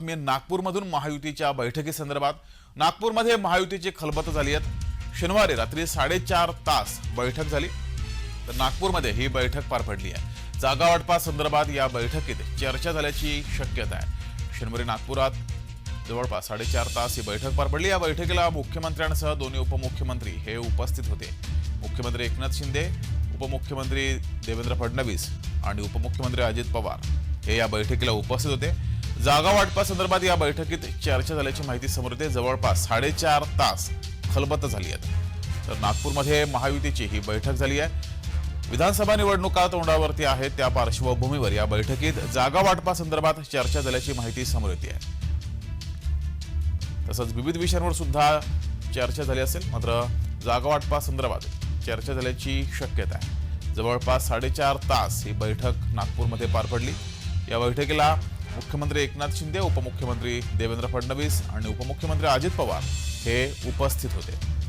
बातमी नागपूरमधून महायुतीच्या बैठकीसंदर्भात. नागपूरमध्ये महायुतीची खलबत झाली आहेत शनिवारी रात्री साडेचार तास बैठक झाली. तर नागपूरमध्ये ही बैठक पार पडली आहे. जागा वाटपासंदर्भात या बैठकीत चर्चा झाल्याची शक्यता आहे. शनिवारी नागपुरात जवळपास साडेचार तास ही बैठक पार पडली. या बैठकीला मुख्यमंत्र्यांसह दोन्ही उपमुख्यमंत्री हे उपस्थित होते. मुख्यमंत्री एकनाथ शिंदे उपमुख्यमंत्री देवेंद्र फडणवीस आणि उपमुख्यमंत्री अजित पवार हे या बैठकीला उपस्थित होते. जागा वाटपासंदर्भात या बैठकीत चर्चा झाल्याची माहिती समोर येते. जवळपास साडेचार तास खलबत झाली आहेत. तर नागपूरमध्ये महायुतीची ही बैठक झाली आहे. विधानसभा निवडणुका तोंडावरती आहेत. त्या पार्श्वभूमीवर या बैठकीत जागा वाटपासंदर्भात चर्चा झाल्याची माहिती समोर येते. आहे तसंच विविध विषयांवर सुद्धा चर्चा झाली असेल. मात्र जागा वाटपासंदर्भात चर्चा झाल्याची शक्यता आहे. जवळपास साडेचार तास ही बैठक नागपूरमध्ये पार पडली. या बैठकीला मुख्यमंत्री एकनाथ शिंदे उपमुख्यमंत्री देवेंद्र फडणवीस आणि उपमुख्यमंत्री अजित पवार हे उपस्थित होते.